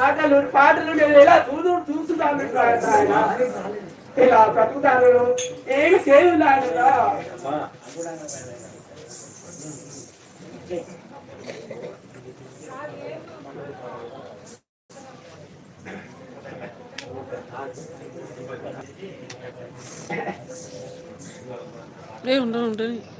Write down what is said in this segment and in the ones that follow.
ఆటలు పాటలు నేను ఎలా చూదు చూస్తున్నాను ఇలా బ్రతుకుతాను ఏమి చేయలేదు ఏ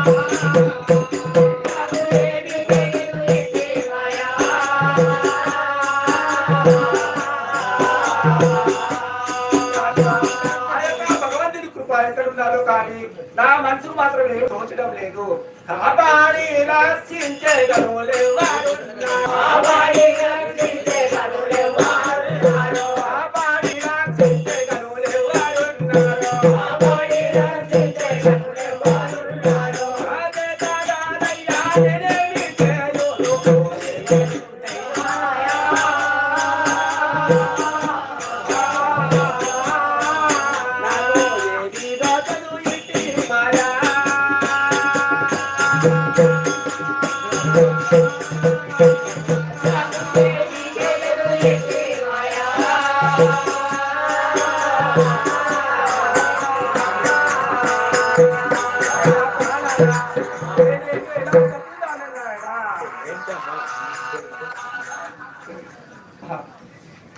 సమాధానాలు ఎవరు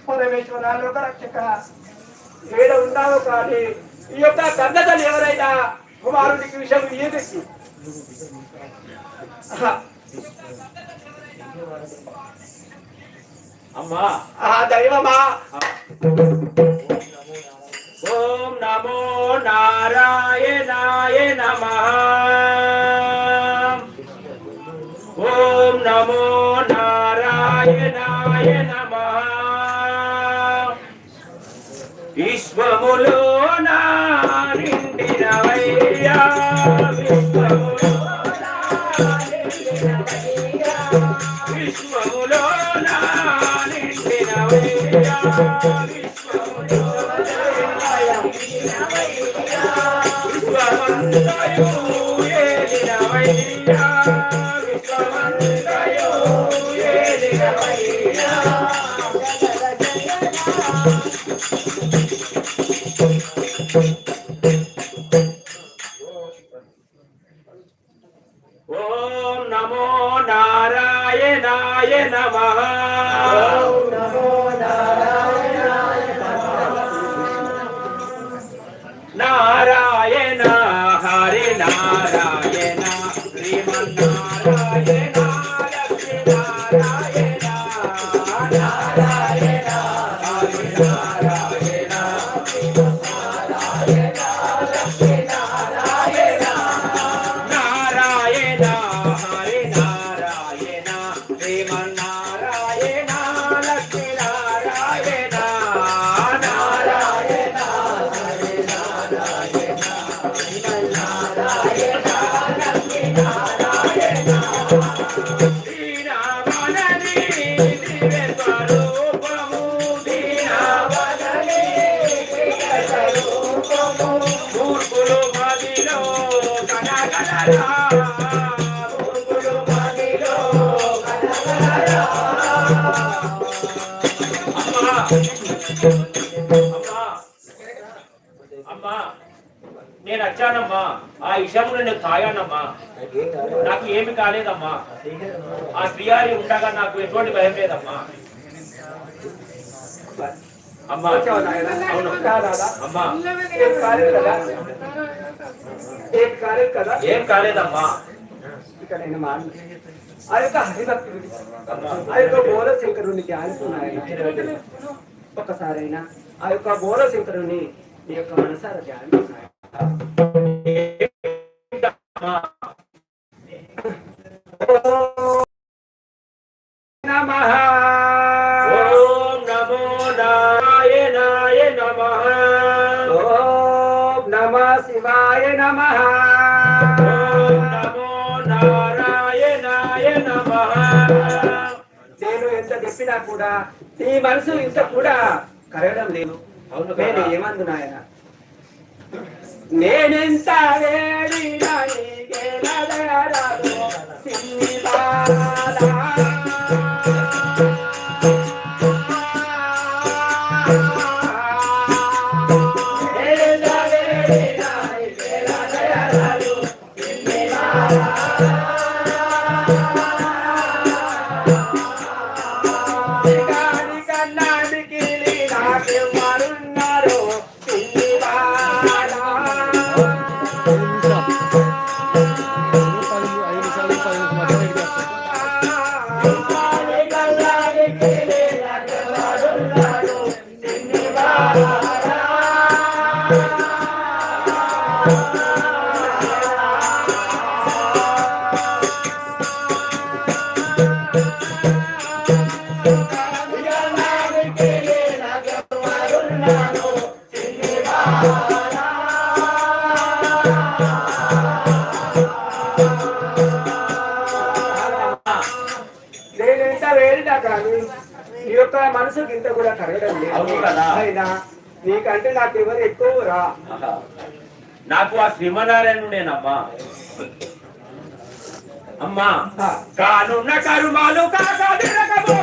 పరమేశ్వర లోక రక్షక ఏడ ఉన్నావు కానీ ఈ యొక్క గంగతలు ఎవరైనా కుమారుడికి విషయం ఏది అమ్మా ఆ దైవమా? ఓం నమో నారాయణ విశ్వములో నారిండినవయ్యా విశ్వములో విశ్వములో నారిండినవయ్యా విశ్వమంతయు ఏలినవయ్యా విశ్వమంతయు నారాయణ. అమ్మా. నేను వచ్చానమ్మా. ఆ విషయంలో నేను తాగానమ్మా నాకు ఏమి కాలేదమ్మా. ఆ శ్రీహారి ఉండగా నాకు ఎటువంటి భయం లేదమ్మా. అమ్మా. అవును. అమ్మా. ఏం కదా ఏం కాలేదమ్మా ఆ యొక్క హరిభక్తుడి ఆ యొక్క బోలశంకరుని ధ్యానిస్తున్నాయన. ఒక్కసారైనా ఆ యొక్క బోలశంకరుని నీ యొక్క మనసార ధ్యానిస్తున్నాయి నమః ఓం నమో నారాయణాయ నమ నేను ఎంత చెప్పినా కూడా నీ మనసు ఇంత కూడా కరగడం లేదు. నేను కదా. ఏమందు నాయన నేనెంత వేడినా నీకేలా దయరాదు, సిన్ని బాలా. నేనెంత కూడా కరగడం లేదు. కదా. అయినా నీకంటే నాకు ఎవరు ఎక్కువ రా నాకు ఆ శ్రీమనారాయణుడేనమ్మా అమ్మా. కానున్న కరుమాలు కాకదిరకబోలే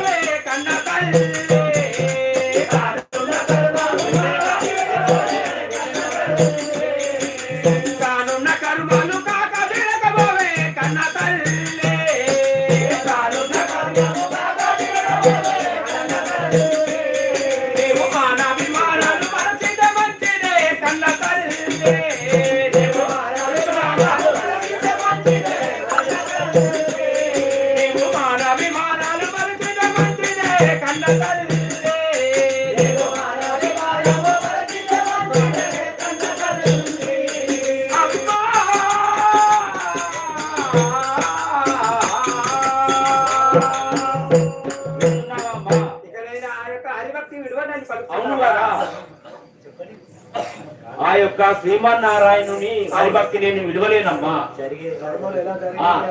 ఆ యొక్క శ్రీమన్నారాయణుని హరిభక్తి నేను విడవలేనమ్మా?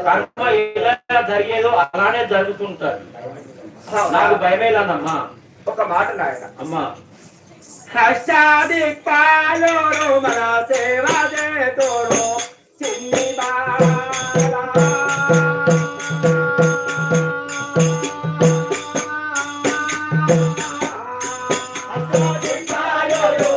కర్మ ఎలా జరిగేదో అలానే జరుగుతుంటారు నాకు భయమేలానమ్మా ఒక మాట నాయన అమ్మా బాలా. హర్షాదిక్పాలోరు మన సేవ చేతోరు చిన్ని బాలా. హర్షాదిక్పాలోరు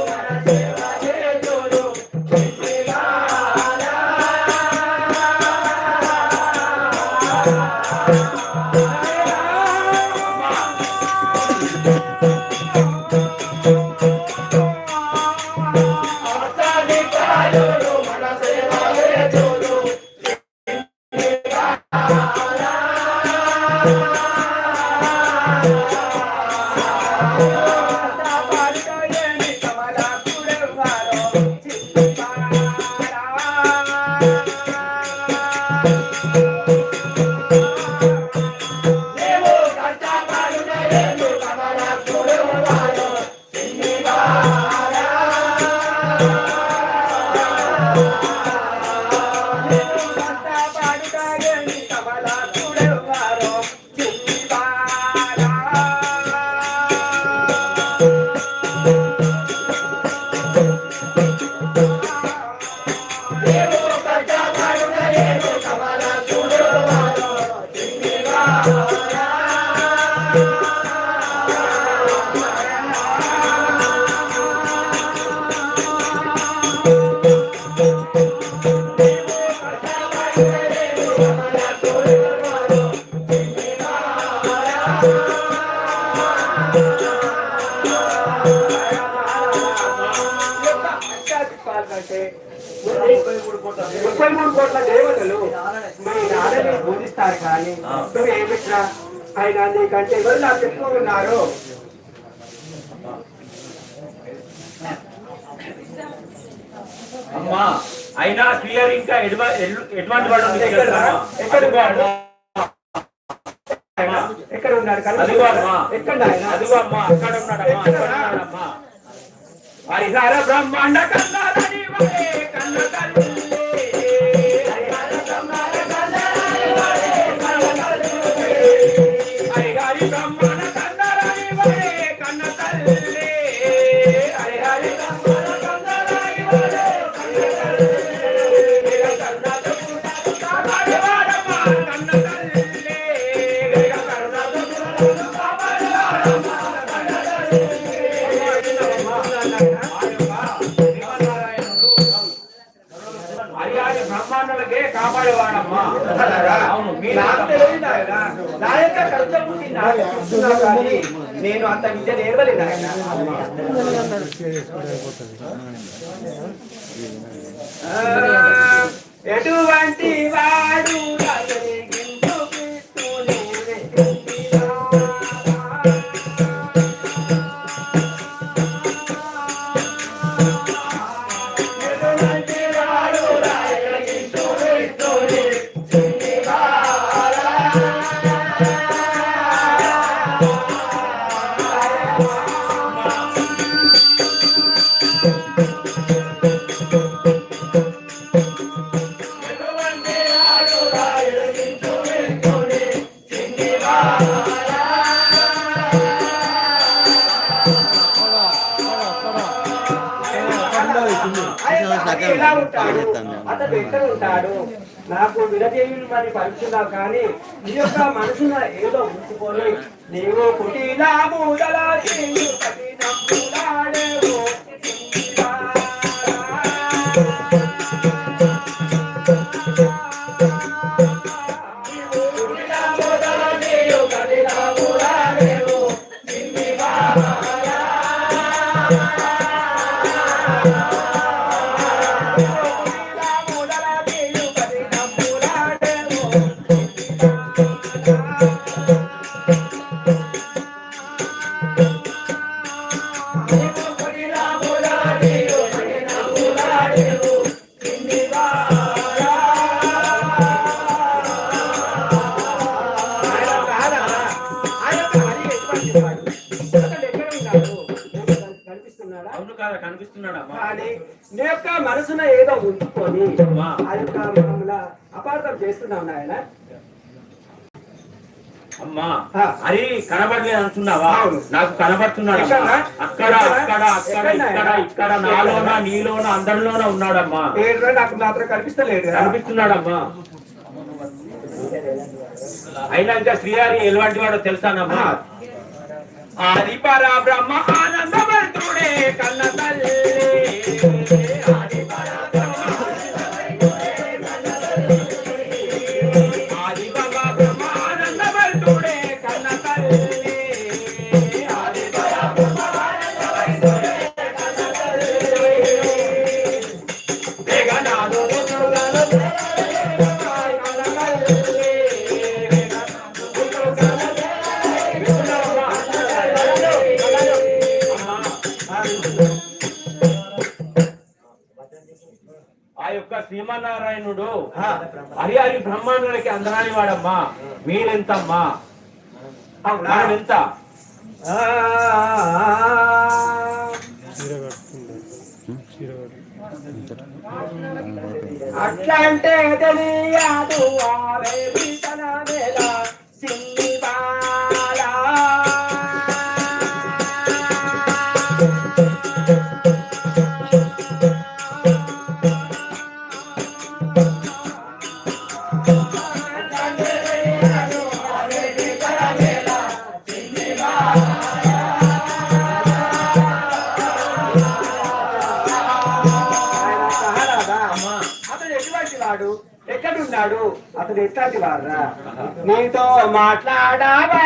పూజిస్తారు కానీ నువ్వు ఏమిట్రా ఆయన నీకంటే ఎవరు నాకు ఎక్కువ ఉన్నారు అమ్మా అయినా క్లియర్ ఇంకా ఎటువంటి వాడు ఎక్కడ? తెలుసమ్మా? ఎక్కడ? అమ్మా. అమ్మా. కళ్ళు అదిగో అమ్మా ఎక్కడ అదిగో అమ్మా అక్కడ అక్కడ ఉన్నాడమ్మా హరిహర బ్రహ్మాండ కన్నారని వరే కన్న వానలకే కాపాడేవాడమ్మా. అవును నాకు తెలియదు ఆయన. నా యొక్క కానీ నేను అంత విద్య నేర్వలేదు ఆయన. ఎటువంటి వాడు ఉంటాడు అతను ఎక్కడ ఉంటాడు. నాకు విడదేవులు మరి పలుకున్నావు కానీ నీ యొక్క మనసున ఏదో ఉంచుకొని నీవు పుట్టిన మూడల నీ యొక్క మనసున ఏదో ఉంచుకొని. ఆ యొక్క అపార్థం చేస్తున్నావు నాయన అమ్మా. అది కనబడలేదు అంటున్నావా. నాకు కనబడుతున్నాడు? అక్కడ? అక్కడ అక్కడ? ఇక్కడ ఇక్కడ నాలోన నీలోన అందరిలోన ఉన్నాడమ్మా నాకు మాత్రం కనిపిస్తలేదు? కనిపిస్తున్నాడమ్మా అయినా ఇంకా శ్రీహరి ఎలాంటి వాడో తెలుసానమ్మా ఆది పరా బ్రహ్మ ఆనందమంతుడే కన్న తల్లి యొక్క శ్రీమన్నారాయణుడు హరి హరి బ్రహ్మాండానికి అందరాని వాడమ్మా మీరెంతమ్మా? మనం ఎంత అట్లా అంటే అతడు ఎట్లాంటి వాడురా నీతో మాట్లాడావా